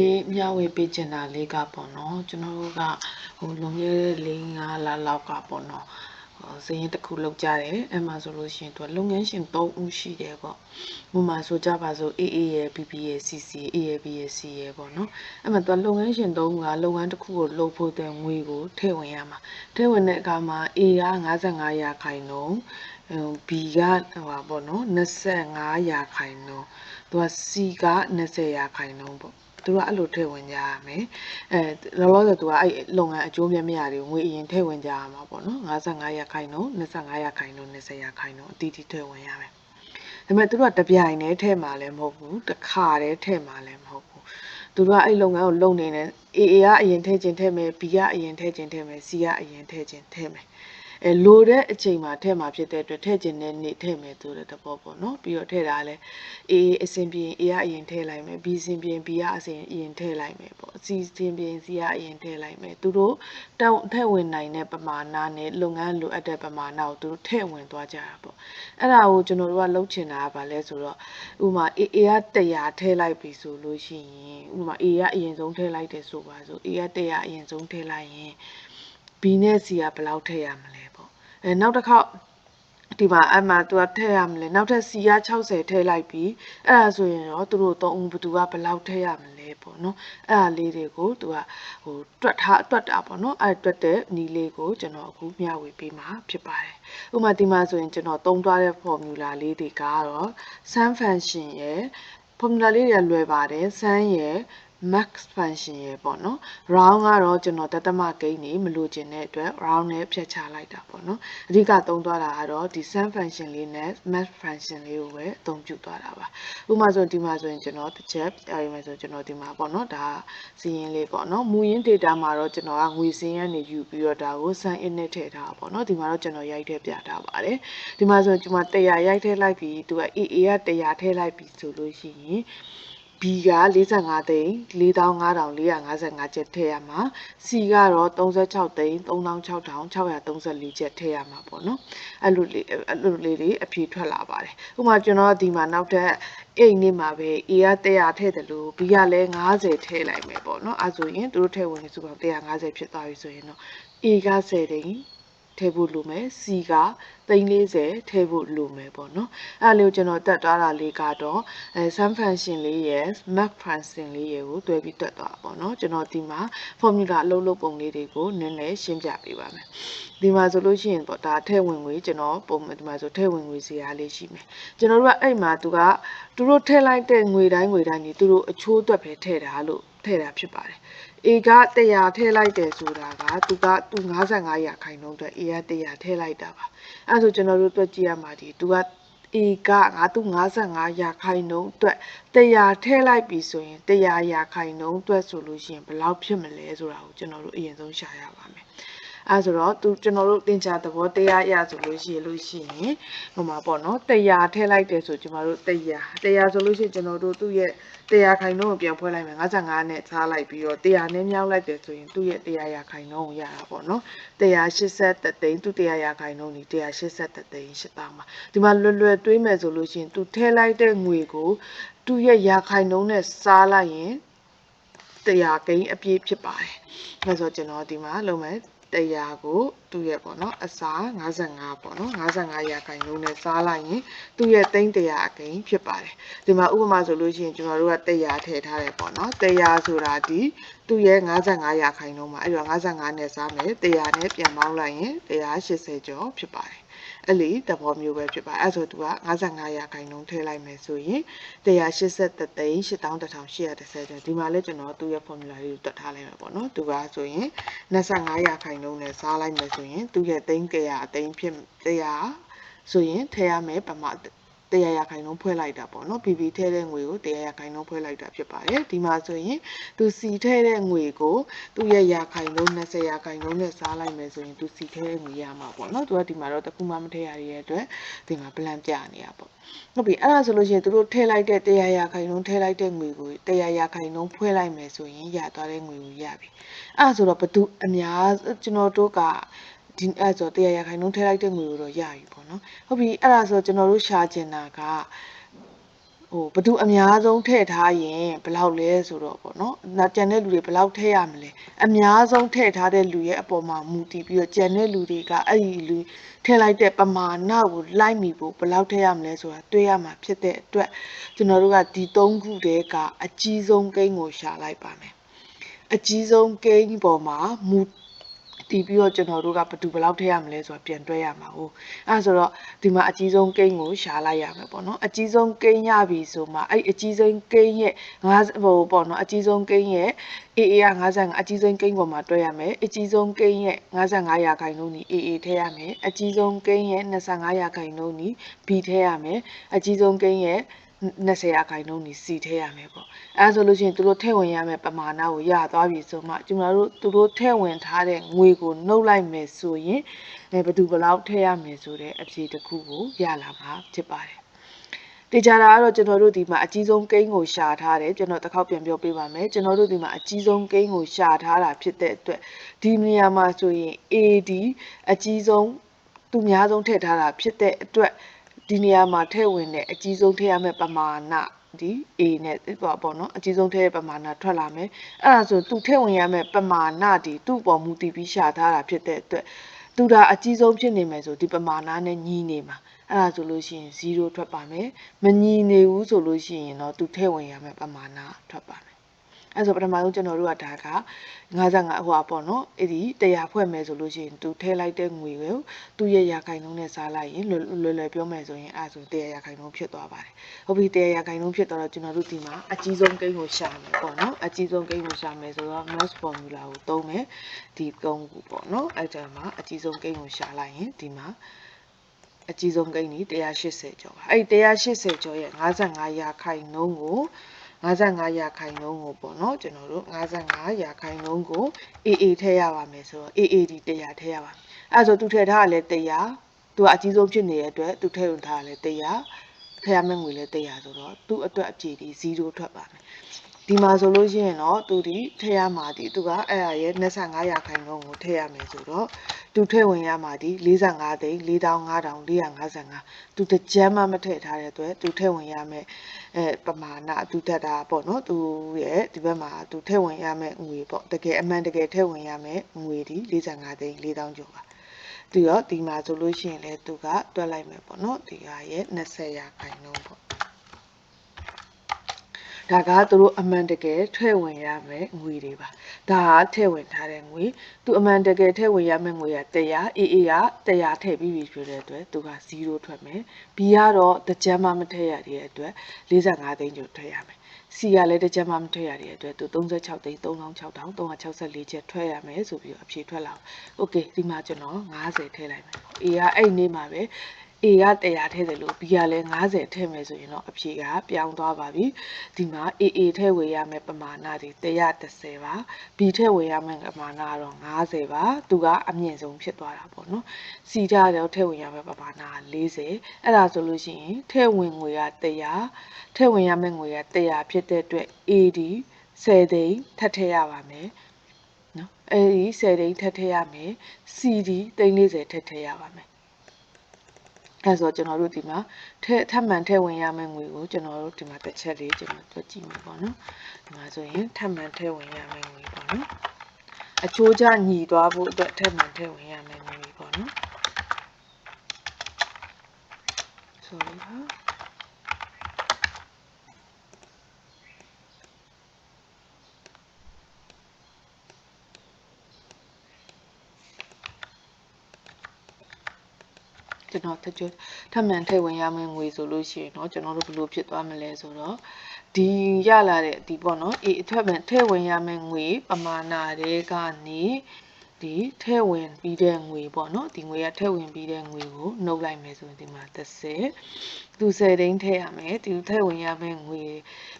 ဒီမျှဝေပေးချင်တာလေးကပေါ့နော်ကျွန်တော်တို့ကဟိုလွန်ခဲ့တဲ့၄၅လလောက်ကပေါ့နော်ဟိုစရင်တစ်ခုလောက်ကြတယ်အဲ့မှာဆိုလို့ရှိရင်သူကလုပ်ငန်းရှင်၃ဦးရှိတယ်ပေါ့ဥပမာဆိုကြပါစို့ AA ရယ် BB ရယ် CC ရယ် AB ရယ် C ရယ်ပေါ့နော်အဲ့မှာသူကလုပ်ငန်းရှင်၃ဦးကလုပ်ငန်းတစ်ခုကိုလုပ်ဖို့တဲ့ငွေကိုထည့်ဝင်ရမှာထည့်ဝင်တဲ့အခါမှာ A က55ရာခိုင်နှုန်းဟို B ကဟိုပါပေါ့နော်25ရာခိုင်နှုန်းသူက C က20ရာခိုင်နှုန်းပေါ့ သူကအဲ့လိုထည့်ဝင်ကြရမယ်အဲလောလောဆယ်သူကအဲ့လုပ်ငန်းအကျိုးမြတ်မြတ်တွေငွေအရင်ထည့်ဝင်ကြရမှာပေါ့နော်55ရာခိုင်နှုန်း25ရာခိုင်နှုန်း20ရာခိုင်နှုန်းအတီးတီးထည့်ဝင်ရမယ်ဒါပေမဲ့သူတို့ကတပြိုင်တည်းထည့်မှာလည်းမဟုတ်ဘူးတစ်ခါတည်းထည့်မှာလည်းမဟုတ်ဘူးသူတို့ကအဲ့လုပ်ငန်းကိုလုပ်နေတယ် AA ကအရင်ထည့်ခြင်းထည့်မယ် B ကအရင်ထည့်ခြင်းထည့်မယ် C ကအရင်ထည့်ခြင်းထည့်မယ် အဲလိုတဲ့အချိန်မှာထည့်မှာဖြစ်တဲ့အတွက်ထည့်ခြင်းနဲ့နေထည့်မယ်ဆိုတဲ့သဘောပေါ့နော်ပြီးတော့ထည့်တာလည်း A အစဉ်ပြေရင် A ကအရင်ထည့်လိုက်မယ် B အစဉ်ပြေရင် B ကအစဉ်အရင်ထည့်လိုက်မယ်ပေါ့ C အစဉ်ပြေရင် C ကအရင်ထည့်လိုက်မယ်သူတို့တောင်းထည့်ဝင်နိုင်တဲ့ပမာဏနဲ့လုပ်ငန်းလိုအပ်တဲ့ပမာဏကိုသူတို့ထည့်ဝင်သွားကြတာပေါ့အဲ့ဒါကိုကျွန်တော်တို့ကလုပ်ချင်တာကဘာလဲဆိုတော့ဥပမာ A A က100ထည့်လိုက်ပြီဆိုလို့ရှိရင်ဥပမာ A ကအရင်ဆုံးထည့်လိုက်တယ်ဆိုပါဆို A က100အရင်ဆုံးထည့်လိုက်ရင် B နဲ့ C ကဘယ်လောက်ထည့်ရမလဲပေါ့ အဲနောက်တစ်ခေါက်ဒီမှာအမှသူကထည့်ရမလဲနောက်ထပ် C က60ထည့်လိုက်ပြီးအဲ့ဒါဆိုရင်တော့သူတို့သုံးဦးဘသူကဘယ်လောက်ထည့်ရမလဲပေါ့နော်အဲ့ဒါလေးတွေကိုသူကဟိုတွက်ထားတွက်တာပေါ့နော်အဲ့တွက်တဲ့နီးလေးကိုကျွန်တော်အခုမျှဝေပေးမှာဖြစ်ပါတယ်ဥပမာဒီမှာဆိုရင်ကျွန်တော်သုံးသွားတဲ့ formula လေးတွေကတော့ sum function ရယ် formula လေးတွေကလွယ်ပါတယ် sum ရယ် max function ရယ်ပေါ့နော် round ကတော့ကျွန်တော်တသမကိန်းနေမလို့ခြင်းတဲ့အတွက် round နဲ့ဖြတ်ချလိုက်တာပေါ့နော်အဓိကသုံးသွားတာကတော့ဒီ sum function လေးနဲ့ max function လေးကိုပဲအသုံးပြုသွားတာပါဥပမာဆိုဒီမှာဆိုရင်ကျွန်တော်တစ်ချက်ပြရမယ်ဆိုကျွန်တော်ဒီမှာပေါ့နော်ဒါစီရင်လေးပေါ့နော်မူရင်း data မှာတော့ကျွန်တော်ကငွေစင်းရနေယူပြီးတော့ဒါကို sum in နဲ့ထည့်ထားတာပေါ့နော်ဒီမှာတော့ကျွန်တော်ရိုက်ထည့်ပြထားပါတယ်ဒီမှာဆိုကျွန်မ100ရိုက်ထည့်လိုက်ပြီးသူက AA က100ထည့်လိုက်ပြီးဆိုလို့ရှိရင် B က45သိန်း45,455ကျပ်ထည့်ရမှာ C ကတော့36သိန်း36,634ကျပ်ထည့်ရမှာပေါ့နော်အဲ့လိုလေးအဲ့လိုလေးတွေအဖြေထွက်လာပါတယ်ဥပမာကျွန်တော်ဒီမှာနောက်ထပ်အိတ်နေမှာပဲ A က100ထည့်တယ်လို့ B ကလည်း90ထည့်လိုက်မယ်ပေါ့နော်အဲ့ဆိုရင်သူတို့ထည့်ဝင်စုပေါင်း150ဖြစ်သွားပြီဆိုရင်တော့ A က10သိန်း ထည့်ဖို့လိုမယ် C က340ထည့်ဖို့လိုမယ်ပေါ့နော်အဲ့လိုကျွန်တော်တက်သွားတာလေးကတော့အဲ sum function လေးရယ် max function လေးရယ်ကိုတွဲပြီးတက်သွားပါတော့ကျွန်တော်ဒီမှာ formula အလုပ်လုပ်ပုံလေးတွေကိုနည်းနည်းရှင်းပြပေးပါမယ်ဒီမှာဆိုလို့ရှိရင်ပေါ့ဒါထည့်ဝင်ငွေကျွန်တော်ပုံဒီမှာဆိုထည့်ဝင်ငွေစီအားလေးရှိမယ်ကျွန်တော်တို့ကအဲ့မှာသူကသူတို့ထည့်လိုက်တဲ့ငွေတိုင်းငွေတိုင်းဒီသူတို့အချိုးအတွက်ပဲထည့်တာလို့ထည့်တာဖြစ်ပါတယ် A က100ထည့်လိုက်တယ်ဆိုတာကသူကသူ55ရာခိုင်နှုန်းအတွက် A က100ထည့်လိုက်တာပါအဲဆိုကျွန်တော်တို့တွက်ကြည့်ရမှာဒီသူက A ကငါသူ55ရာခိုင်နှုန်းအတွက်100ထည့်လိုက်ပြီဆိုရင်100ရာခိုင်နှုန်းအတွက်ဆိုလို့ရှိရင်ဘယ်လောက်ဖြစ်မလဲဆိုတာကိုကျွန်တော်တို့အရင်ဆုံးရှာရပါမယ် အဲဆိုတော့သူကျွန်တော်တို့တင်ချာသဘောတရားရဆိုလို့ရှိရလို့ရှိရင်ဟိုမှာပေါ့နော်100ထည့်လိုက်တယ်ဆိုကျွန်တော်တို့100 100ဆိုလို့ရှိရင်ကျွန်တော်တို့သူ့ရဲ့100ခိုင်နှုန်းကိုပြန်ဖွဲ့လိုက်မယ်55နဲ့ထားလိုက်ပြီးတော့100နဲ့မြောက်လိုက်တယ်ဆိုရင်သူ့ရဲ့100ရာခိုင်နှုန်းကိုရတာပေါ့နော်180သိန်းသူ100ရာခိုင်နှုန်းဒီ180သိန်း8000ပါဒီမှာလွယ်လွယ်တွေးမယ်ဆိုလို့ရှိရင်သူထည့်လိုက်တဲ့ငွေကိုသူ့ရဲ့ရာခိုင်နှုန်းနဲ့စားလိုက်ရင်100ကိန်းအပြည့်ဖြစ်ပါတယ်အဲဆိုကျွန်တော်ဒီမှာလုပ်မယ် 100ကိုသူ့ရဲ့ပေါ့နော်အစား55ပေါ့နော်55ရာခိုင်နှုန်းနဲ့စားလိုက်ရင်သူ့ရဲ့သိန်း100အကိန်းဖြစ်ပါတယ်ဒီမှာဥပမာဆိုလို့ရှိရင်ကျွန်တော်တို့က100ထည့်ထားတယ်ပေါ့နော်100ဆိုတာဒီသူ့ရဲ့55ရာခိုင်နှုန်းမှာအဲ့တော့55နဲ့စားမယ်100နဲ့ပြန်ပေါင်းလိုက်ရင်180ကျော်ဖြစ်ပါတယ် အဲ့လေသဘောမျိုးပဲဖြစ်ပါအဲ့ဆိုသူက55ရာခိုင်နှုန်းထည့်လိုက်မယ်ဆိုရင်183သိန်း81,830ဒီမှာလဲကျွန်တော်သူ့ရဲ့ formula လေးကိုတွက်ထားလိုက်မှာပေါ့နော်သူကဆိုရင်25ရာခိုင်နှုန်းနဲ့စားလိုက်မယ်ဆိုရင်သူ့ရဲ့သိန်း100အသိန်းဖြစ်100ဆိုရင်ထည့်ရမယ်ပမာ တရားရခိုင်နှုန်းဖွဲ့လိုက်တာပေါ့နော် BB ထဲတဲ့ငွေကိုတရားရခိုင်နှုန်းဖွဲ့လိုက်တာဖြစ်ပါတယ်ဒီမှာဆိုရင်သူစီထဲတဲ့ငွေကိုသူ့ရဲ့ရခိုင်နှုန်း20ရခိုင်နှုန်းနဲ့စားလိုက်မယ်ဆိုရင်သူစီထဲတဲ့ငွေရမှာပေါ့နော်သူကဒီမှာတော့တခုမှမထည့်ရတဲ့အတွက်ဒီမှာ plan ပြနေတာပေါ့ဟုတ်ပြီအဲ့ဒါဆိုလို့ရှိရင်သူတို့ထည့်လိုက်တဲ့တရားရခိုင်နှုန်းထည့်လိုက်တဲ့ငွေကိုတရားရခိုင်နှုန်းဖွဲ့လိုက်မယ်ဆိုရင်ရသွားတဲ့ငွေကိုရပြီအဲ့ဒါဆိုတော့ဘသူအများကျွန်တော်တို့က ဒီအဲ့ဆိုတရားရခိုင်နှုန်းထည့်လိုက်တဲ့ငွေကိုတော့ရပြီပေါ့နော်ဟုတ်ပြီအဲ့ဒါဆိုကျွန်တော်တို့ရှာချင်တာကဟိုဘယ်သူအများဆုံးထည့်ထားရင်ဘယ်လောက်လဲဆိုတော့ပေါ့နော်။နောက်ကျန်တဲ့လူတွေဘယ်လောက်ထည့်ရမလဲ။အများဆုံးထည့်ထားတဲ့လူရဲ့အပေါ်မှာမူတည်ပြီးတော့ကျန်တဲ့လူတွေကအဲ့ဒီလူထည့်လိုက်တဲ့ပမာဏကိုလိုက်မိဖို့ဘယ်လောက်ထည့်ရမလဲဆိုတာတွေးရမှာဖြစ်တဲ့အတွက်ကျွန်တော်တို့ကဒီ၃ခုတည်းကအကြီးဆုံးကိန်းကိုရှာလိုက်ပါမယ်။အကြီးဆုံးကိန်းပေါ်မှာမူ တည်ပြီးတော့ကျွန်တော်တို့ကဘယ်သူဘယ်လောက်ထည့်ရမလဲဆိုတာပြန်တွဲရမှာဟုတ်အဲဒါဆိုတော့ဒီမှာအကြီးဆုံးကိန်းကိုရှာလိုက်ရမယ်ပေါ့နော်အကြီးဆုံးကိန်းရပြီဆိုမှအဲ့အကြီးဆုံးကိန်းရဲ့50ဟိုပေါ့နော်အကြီးဆုံးကိန်းရဲ့ AA က55အကြီးဆုံးကိန်းပေါ်မှာတွဲရမယ်အကြီးဆုံးကိန်းရဲ့55ရာခိုင်နှုန်းနီ AA ထည့်ရမယ်အကြီးဆုံးကိန်းရဲ့25ရာခိုင်နှုန်းနီ B ထည့်ရမယ်အကြီးဆုံးကိန်းရဲ့ 20ရာခိုင်နှုန်းနီစီထည့်ရမယ်ပေါ့အဲဒါဆိုလို့ရှိရင်သူတို့ထည့်ဝင်ရမယ်ပမာဏကိုရသွားပြီဆိုမှကျွန်တော်တို့သူတို့ထည့်ဝင်ထားတဲ့ငွေကိုနှုတ်လိုက်မယ်ဆိုရင်အဲဘယ်သူဘယ်လောက်ထည့်ရမယ်ဆိုတဲ့အဖြေတစ်ခုကိုရလာမှာဖြစ်ပါတယ်တေချာတာကတော့ကျွန်တော်တို့ဒီမှာအကြီးဆုံးကိန်းကိုရှာထားတယ်ကျွန်တော်တစ်ခေါက်ပြန်ပြောပြပါမယ်ကျွန်တော်တို့ဒီမှာအကြီးဆုံးကိန်းကိုရှာထားတာဖြစ်တဲ့အတွက်ဒီနေရာမှာဆိုရင် AD အကြီးဆုံးသူများဆုံးထည့်ထားတာဖြစ်တဲ့အတွက် ဒီနေရာမှာထည့်ဝင်တဲ့အကြီးဆုံးထည့်ရမယ့်ပမာဏဒီ A နဲ့ပေါ့ပေါ့နော်အကြီးဆုံးထည့်တဲ့ပမာဏထွက်လာမယ်အဲ့ဒါဆိုသူထည့်ဝင်ရမယ့်ပမာဏဒီသူ့ပေါ်မူတည်ပြီးရှာထားတာဖြစ်တဲ့အတွက်သူဒါအကြီးဆုံးဖြစ်နေမယ်ဆိုဒီပမာဏနဲ့ညီနေမှာအဲ့ဒါဆိုလို့ရှိရင်0ထွက်ပါမယ်မညီနေဘူးဆိုလို့ရှိရင်တော့သူထည့်ဝင်ရမယ့်ပမာဏထွက်ပါမယ် အဲ့ဆိုပထမဆုံးကျွန်တော်တို့ကဒါက55ဟိုပါပေါ့နော်အဲ့ဒီ100ဖွဲ့မယ်ဆိုလို့ရှိရင်သူထည့်လိုက်တဲ့ငွေကိုသူ့ရဲ့ရာခိုင်နှုန်းနဲ့စားလိုက်ရင်လွယ်လွယ်လွယ်ပြောမယ်ဆိုရင်အဲ့ဆို100ရာခိုင်နှုန်းဖြစ်သွားပါတယ်ဟုတ်ပြီ100ရာခိုင်နှုန်းဖြစ်သွားတော့ကျွန်တော်တို့ဒီမှာအကြီးဆုံးကိန်းကိုရှာမယ်ပေါ့နော်အကြီးဆုံးကိန်းကိုရှာမယ်ဆိုတော့ mass formula ကိုသုံးမယ်ဒီကုန်းကိုပေါ့နော်အဲ့ဒါမှာအကြီးဆုံးကိန်းကိုရှာလိုက်ရင်ဒီမှာအကြီးဆုံးကိန်းကြီး180ကျော်ပါအဲ့ဒီ180ကျော်ရဲ့55ရာခိုင်နှုန်းကို 55ရာခိုင်နှုန်းကိုပေါ့နော်ကျွန်တော်တို့55ရာခိုင်နှုန်းကို AA ထည့်ရပါမယ်ဆိုတော့ AAD 100ထည့်ရပါမယ်အဲဆိုသူထည့်ထားတာလဲ100သူကအကြီးဆုံးဖြစ်နေတဲ့အတွက်သူထည့်ဝင်ထားတာလဲ100ထည့်ရမယ့်ငွေလဲ100ဆိုတော့သူ့အတွက်အပြည့်ဒီ0ထွက်ပါမယ်ဒီမှာဆိုလို့ရှိရင်တော့သူဒီထည့်ရမှာဒီသူကအဲ့ဒါရဲ့25ရာခိုင်နှုန်းကိုထည့်ရမယ်ဆိုတော့ သူထည့်ဝင်ရမှာဒီ45သိန်း4555သူတကြမ်းမှမထည့်ထားတဲ့အတွက်သူထည့်ဝင်ရမယ်အဲပမာဏသူတက်တာပေါ့နော်သူရဲ့ဒီဘက်မှာသူထည့်ဝင်ရမယ်ငွေပေါ့တကယ်အမှန်တကယ်ထည့်ဝင်ရမယ်ငွေဒီ45သိန်း4000ကျော်ပါသူရောဒီမှာဆိုလို့ရှိရင်လည်းသူကတွက်လိုက်မယ်ပေါ့နော်ဒီဟာရဲ့20ရာခိုင်နှုန်းပေါ့ ဒါကသူတို့အမှန်တကယ်ထည့်ဝင်ရမယ်ငွေတွေပါဒါကထည့်ဝင်ထားတဲ့ငွေသူအမှန်တကယ်ထည့်ဝင်ရမယ်ငွေက100 AA က100ထည့်ပြီးပြီဆိုတဲ့အတွက်သူက0ထွက်မယ် B ကတော့တကြမ်းမှမထည့်ရတဲ့အတွက်45သိန်းကျော်ထည့်ရမယ် C ကလည်းတကြမ်းမှမထည့်ရတဲ့အတွက်သူ36သိန်း3664ချက်ထွက်ရမယ်ဆိုပြီးအဖြေထွက်လာ။ Okay ဒီမှာကျွန်တော်90ထည့်လိုက်မယ်။ A ကအဲ့နေ့မှာပဲ A က100ထည့်တယ်လို့ B ကလည်း90ထည့်မယ်ဆိုရင်တော့အဖြေကပြောင်းသွားပါပြီဒီမှာ AA ထည့်ဝေရမယ့်ပမာဏဒီ130ပါ B ထည့်ဝေရမယ့်ပမာဏကတော့90ပါသူကအမြင့်ဆုံးဖြစ်သွားတာပေါ့နော် C ထည့်တော့ထည့်ဝင်ရမယ့်ပမာဏက40အဲ့ဒါဆိုလို့ရှိရင်ထည့်ဝင်ငွေက100ထည့်ဝင်ရမယ့်ငွေက100ဖြစ်တဲ့အတွက် AD 10သိန်းထပ်ထည့်ရပါမယ်နော်အဲဒီ10သိန်းထပ်ထည့်ရမယ် CD 340ထပ်ထည့်ရပါမယ် အဲဆိုကျွန်တော်တို့ဒီမှာထက်ထပ်မံထည့်ဝင်ရမယ့်ငွေကိုကျွန်တော်တို့ဒီမှာတစ်ချက်လေးကျွန်တော်တွက်ကြည့်မယ်ပေါ့နော်ဒီမှာဆိုရင်ထပ်မံထည့်ဝင်ရမယ့်ငွေပေါ့နော်အချိုးကျညီသွားဖို့အတွက်ထပ်မံထည့်ဝင်ရမယ့်ငွေပေါ့နော် sorry ပါ ကျွန်တော်တကြထပ်မံထည့်ဝင်ရမယ့်ငွေဆိုလို့ရှိရင်เนาะကျွန်တော်တို့ဘယ်လိုဖြစ်သွားမလဲဆိုတော့ဒီရလာတဲ့ဒီပေါ့နော်အေးအထက်ထည့်ဝင်ရမယ့်ငွေပမာဏတွေကနေ ဒီထည့်ဝင်ပြီးတဲ့ငွေပေါ့နော်ဒီငွေကထည့်ဝင်ပြီးတဲ့ငွေကိုနှုတ်လိုက်မယ်ဆိုရင်ဒီမှာ30သူ10တိန်းထည့်ရမယ်သူထည့်ဝင်ရမယ့်ငွေ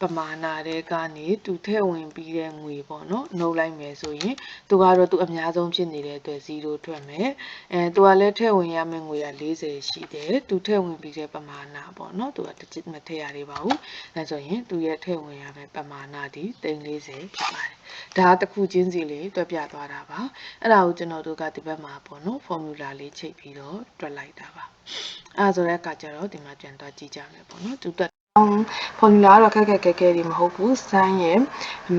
ပမာဏတွေကနေသူထည့်ဝင်ပြီးတဲ့ငွေပေါ့နော်နှုတ်လိုက်မယ်ဆိုရင်သူကတော့သူအများဆုံးဖြစ်နေတဲ့အတွက်0ထွက်မယ်အဲသူကလည်းထည့်ဝင်ရမယ့်ငွေက40ရှိတယ်သူထည့်ဝင်ပြီးတဲ့ပမာဏပေါ့နော်သူကတစ်ချက်မထည့်ရသေးပါဘူးအဲဆိုရင်သူရဲ့ထည့်ဝင်ရမယ့်ပမာဏဒီ340ဖြစ်ပါတယ်ဒါတစ်ခုချင်းစီလေးတွက်ပြသွားတာပါအဲ့ဒါကိုကျွန်တော်တို့ကဒီဘက်မှာပေါ့နော် formula လေးချိန်ပြီးတော့တွက်လိုက်တာပါအဲ့ဒါဆိုတဲ့အခါကျတော့ဒီမှာပြန်သွားကြည့်ကြမယ်ပေါ့နော်သူ formula ကတော့ခက်ခက်ခဲခဲတွေမဟုတ်ဘူး sin ရဲ့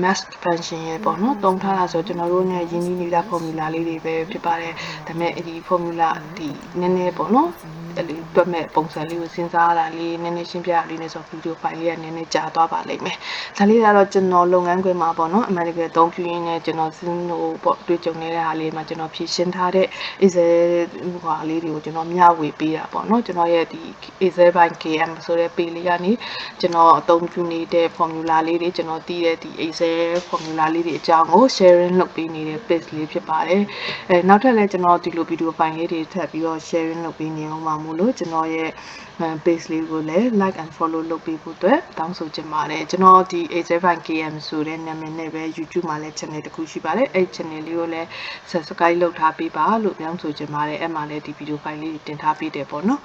mass function ရဲ့ပေါ့နော်တုံးထားတာဆိုကျွန်တော်တို့ ਨੇ ရင်းနှီးနေတာ formula လေးတွေပဲဖြစ်ပါတယ်ဒါပေမဲ့ဒီ formula ဒီနည်းနည်းပေါ့နော် အဲ့ဒီတွက်မဲ့ပုံစံလေးကိုစဉ်းစားရတာလေးနည်းနည်းရှင်းပြရလေးနဲ့ဆိုဗီဒီယိုဖိုင်လေးကနည်းနည်းကြာသွားပါလိမ့်မယ်ဒါလေးကတော့ကျွန်တော်လုပ်ငန်းခွင်မှာပေါ့နော်အမှန်တကယ်အသုံးပြုရင်းနဲ့ကျွန်တော်စဉ်းလို့ပေါ့တွေ့ကြုံနေတဲ့ဟာလေးမှာကျွန်တော်ဖြည့်ရှင်းထားတဲ့ Excel ဟိုဟာလေးတွေကိုကျွန်တော်မျှဝေပေးတာပေါ့နော်ကျွန်တော်ရဲ့ဒီ Excel by KM ဆိုတဲ့ page လေးကနေကျွန်တော်အသုံးပြုနေတဲ့ formula လေးတွေကျွန်တော်တည်တဲ့ဒီ Excel formula လေးတွေအကြောင်းကို sharing လုပ်ပေးနေတဲ့ page လေးဖြစ်ပါတယ်အဲနောက်ထပ်လည်းကျွန်တော်ဒီလို video file လေးတွေထပ်ပြီးတော့ sharing လုပ်ပေးနေအောင်ပါမို့လို့ကျွန်တော်ရဲ့ page လေးကိုလည်း like and follow လုပ်ပေးဖို့အတွက်တောင်းဆိုချင်ပါတယ်ကျွန်တော်ဒီ A75KM ဆိုတဲ့နာမည်နဲ့ပဲ YouTube မှာလည်း channel တစ်ခုရှိပါတယ်အဲ့ channel လေးကိုလည်း subscribe လုပ်ထားပေးပါလို့တောင်းဆိုချင်ပါတယ်အဲ့မှာလည်းဒီ video file လေးတင်ထားပေးတယ်ပေါ့နော်